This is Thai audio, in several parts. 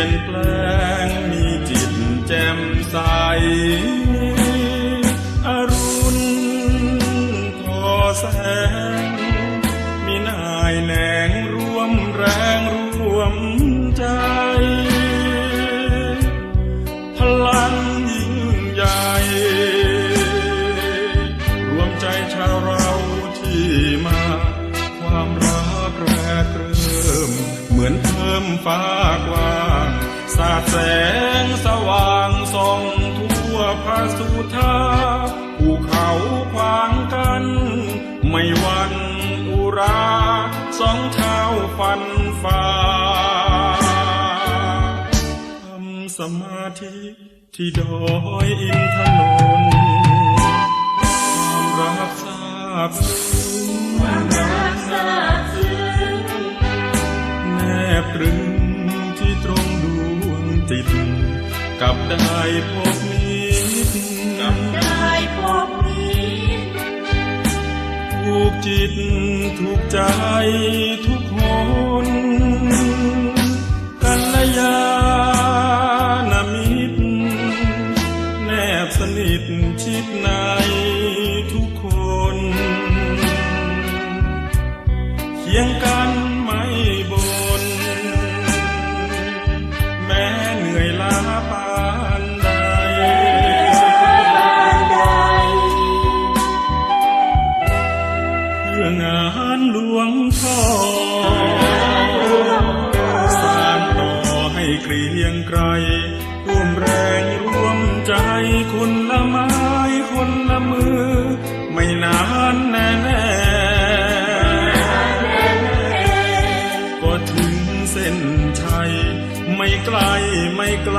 ยนแปลงมีจิตแจ่มใสอรุณทอแสง มีนายแหนงร่วมแรงร่วมใจ พลังยิ่งใหญ่รวมใจชาวเราที่มา ความรักแรกเริ่ม เหมือนเพิ่มฟ้า แสงสว่างส่องทั่วภาสุธาภูเขาขวางกัน ไม่วันอุราสองเท้าฟันฝ่าทำสมาธิที่ดอยอินทนนท์ความรักทราบซึ้ง วงจิตกับได้พบมิตรกับได้พบมิตรถูกจิตถูกใจทุกคนกัลยาณมิตรแนบสนิทชิดในทุกคนเคียงกัน อยล้าปานใดเพื่องานหลวงพ่อสานต่อให้เกรียงไกรร่วมแรงร่วมใจคนละไม้คนละมือ ไม่นานแน่แน่ก็ถึงเส้นชัย ไม่ไกลไม่ไกล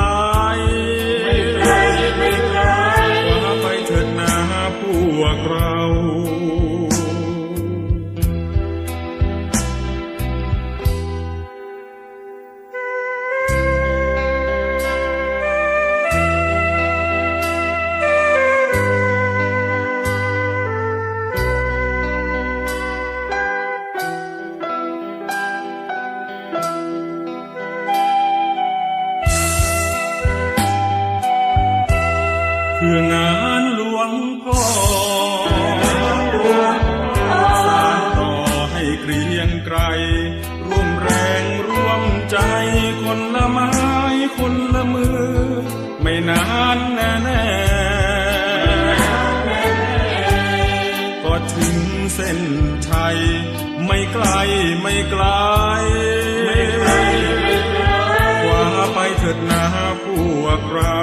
เพื่องานหลวงพ่อสานต่อให้เกรียงไกรร่วมแรงร่วมใจคนละไม้คนละมือ ไม่นานแน่แน่ก็ถึงเส้นชัยไม่ไกลไม่ไกลกว่าไปเถิดนาพวกเรา